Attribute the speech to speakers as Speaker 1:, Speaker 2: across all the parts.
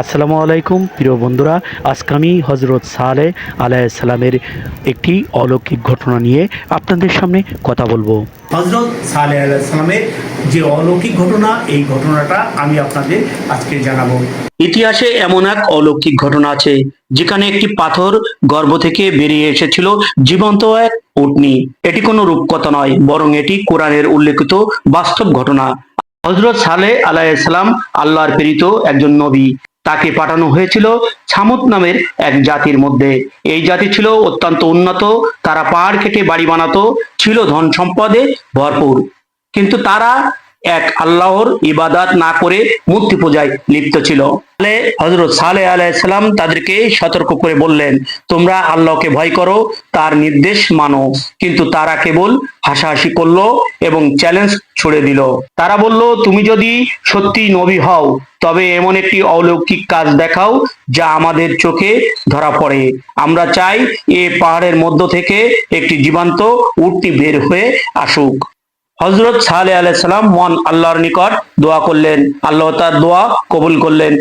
Speaker 1: আসসালামু আলাইকুম প্রিয় বন্ধুরা। আজকে আমি হজরত সালে আলাইসালামের একটি অলৌকিক ঘটনা নিয়ে আপনাদের সামনে কথা বলব।
Speaker 2: হজরত সালে আলাইসালামের যে অলৌকিক ঘটনা এই ঘটনাটা আমি আপনাদের আজকে জানাব।
Speaker 1: ইতিহাসে এমন এক অলৌকিক ঘটনা আছে যেখানে একটি পাথর গর্ভ থেকে বেরিয়ে এসেছিল জীবন্ত এক উটনি। এটি কোনো রূপকথা নয় বরং এটি কোরআনের উল্লেখিত বাস্তব ঘটনা। হজরত সালে আলাইসালাম আল্লাহর প্রেরিত একজন নবী। তাকে পাঠানো হয়েছিল ছামুত নামের এক জাতির মধ্যে। এই জাতি ছিল অত্যন্ত উন্নত, তারা পাহাড় কেটে বাড়ি বানাতো, ছিল ধন সম্পদে ভরপুর। কিন্তু তারা এক আল্লাহর ইবাদাত না করে মূর্তি পূজায় লিপ্ত ছিল। হজরত সালে আলাইসালাম তাদেরকে সতর্ক করে বললেন, তোমরা আল্লাহকে ভয় করো, তার নির্দেশ মানো। কিন্তু তারা কেবল হাসাহাসি করল এবং চ্যালেঞ্জ ছুড়ে দিল। তারা বলল, তুমি যদি সত্যি নবী হও, তবে এমন একটি অলৌকিক কাজ দেখাও, যা আমাদের চোখে ধরা পড়ে। আমরা চাই এ পাহাড়ের মধ্য থেকে একটি জীবন্ত উটটি বের হয়ে আসুক। হজরত সালে আলাইসালাম মন আল্লাহর নিকট দোয়া করলেন। আল্লাহ তার দোয়া কবুল করলেন।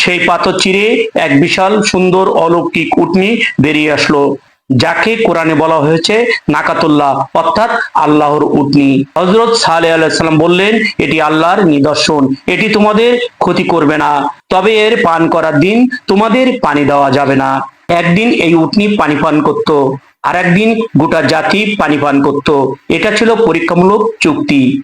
Speaker 1: সেই পাথর চিরে এক বিশাল সুন্দর অলৌকিক উটনি বেরিয়ে আসলো, যাকে কোরআনে বলা হয়েছে নাকাতুল্লাহ, অর্থাৎ আল্লাহর উটনি। হজরত সালে আলাইসাল্লাম বললেন, এটি আল্লাহর নিদর্শন, এটি তোমাদের ক্ষতি করবে না। তবে এর পান করার দিন তোমাদের পানি দেওয়া যাবে না। একদিন এই উটনি পানি পান করত। আর একদিন গোটা জাতি পানি পান করত। এটা ছিল পরীক্ষামূলক চুক্তি।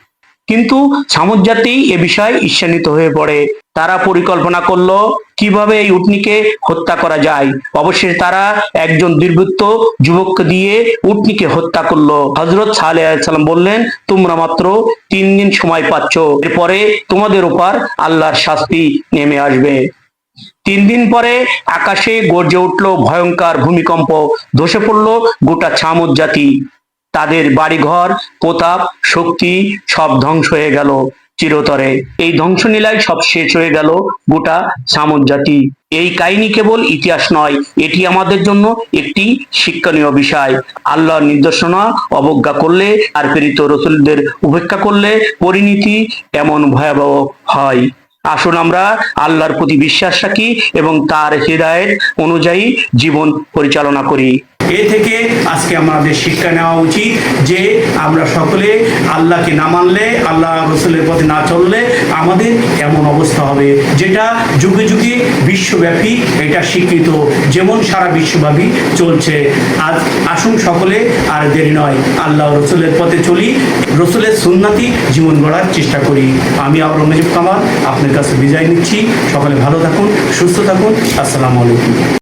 Speaker 1: কিন্তু সামুদ জাতি এ বিষয়ে ঈর্ষান্বিত হয়ে পড়ে। তারা পরিকল্পনা করল, কীভাবে এই উটনিকে হত্যা করা যায়? অবশেষে তারা একজন দুর্বৃত্ত যুবককে দিয়ে উটনিকে হত্যা করল। হজরত সালে সাল্লাম বললেন, তোমরা মাত্র তিন দিন সময় পাচ্ছ। এরপরে তোমাদের উপর আল্লাহর শাস্তি নেমে আসবে। তিন দিন পরে আকাশে গর্জে উঠল ভয়ঙ্কর ভূমিকম্প। ধসে পড়ল গোটা ছামুদ জাতি। তাদের বাড়িঘর, প্রতাপ, শক্তি সব ধ্বংস হয়ে গেল চিরতরে। এই ধ্বংসলীলায় সব শেষ হয়ে গেল গোটা সামুদ জাতি। এই কাহিনী কেবল ইতিহাস নয়, এটি আমাদের জন্য একটি শিক্ষণীয় বিষয়। আল্লাহর নির্দেশনা অবজ্ঞা করলে আর প্রেরিত রসুলদের উপেক্ষা করলে পরিণতি এমন ভয়াবহ হয়। আসুন আমরা আল্লাহর প্রতি বিশ্বাস রাখি এবং তার হৃদায়ত অনুযায়ী জীবন পরিচালনা করি।
Speaker 2: এ থেকে আজকে আমাদের শিক্ষা নেওয়া উচিত যে আমরা সকলে আল্লাহকে না মানলে, আল্লাহ রসুলের পথে না চললে আমাদের এমন অবস্থা হবে যেটা যুগে যুগে বিশ্বব্যাপী এটা স্বীকৃত। যেমন সারা বিশ্বব্যাপী চলছে। আজ আসুন সকলে, আর দেরি নয়, আল্লাহ রসুলের পথে চলি, রসুলের সুন্নাতি জীবন গড়ার চেষ্টা করি। আমি আবার মেজিব কামাল, আপনার কাছে বিদায় নিচ্ছি। সকলে ভালো থাকুন, সুস্থ থাকুন। আসসালামু আলাইকুম।